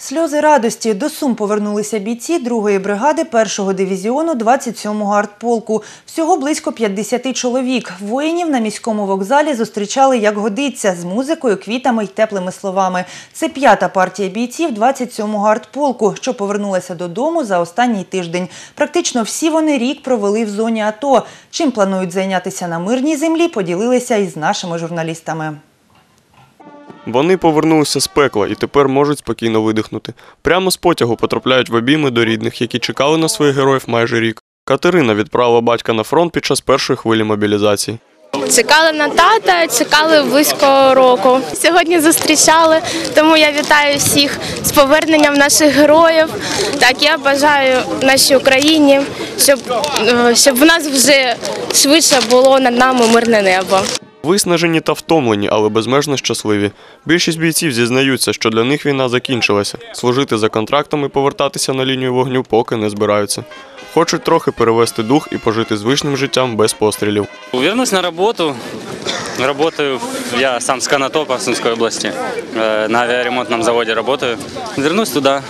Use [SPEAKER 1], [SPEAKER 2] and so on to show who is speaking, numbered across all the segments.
[SPEAKER 1] Сльози радості до Сум повернулися бійці 2-ї бригади 1-го дивізіону 27-го артполку. Всього близько 50 чоловік. Воїнів на міському вокзалі зустрічали як годиться з музикою, квітами й теплими словами. Це п'ята партія бійців 27-го артполку, що повернулася додому за останній тиждень. Практично всі вони рік провели в зоні АТО. Чим планують зайнятися на мирній землі, поділилися із нашими журналістами.
[SPEAKER 2] Вони повернулися з пекла і тепер можуть спокійно видихнути. Прямо з потягу потрапляють в обійми до рідних, які чекали на своїх героїв майже рік. Катерина відправила батька на фронт під час першої хвилі мобілізації.
[SPEAKER 3] Чекали на тата, чекали близько року. Сьогодні зустрічали, тому я вітаю всіх з поверненням наших героїв. Так, я бажаю нашій Україні, щоб, е, щоб в нас вже швидше було над нами мирне небо.
[SPEAKER 2] Виснажені та втомлені, але безмежно щасливі. Більшість бійців зізнаються, що для них війна закінчилася. Служити за контрактом і повертатися на лінію вогню поки не збираються. Хочуть трохи перевести дух і пожити звичним життям без пострілів.
[SPEAKER 4] Вернусь на работу. Работаю, я сам с Конотопа, Сумской области. Э, На авиаремонтном заводе работаю. Вернусь туда,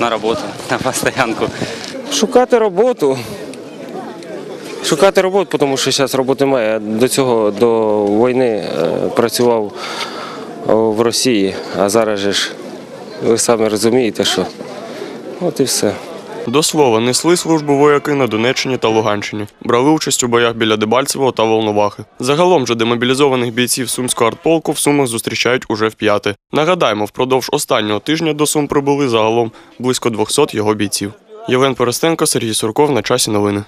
[SPEAKER 4] на работу, на постоянку.
[SPEAKER 5] Шукати роботу. Шукати роботу, тому що зараз роботи немає. До цього до війни е, працював в Росії, а зараз же ж ви самі розумієте, що от і все.
[SPEAKER 2] До слова, несли службу вояки на Донеччині та Луганщині. Брали участь у боях біля Дебальцевого та Волновахи. Загалом же демобілізованих бійців Сумського артполку в Сумах зустрічають уже вп'яте. Нагадаємо, впродовж останнього тижня до Сум прибули загалом близько 200 його бійців. Євген Перестенко, Сергій Сурков на часі новини.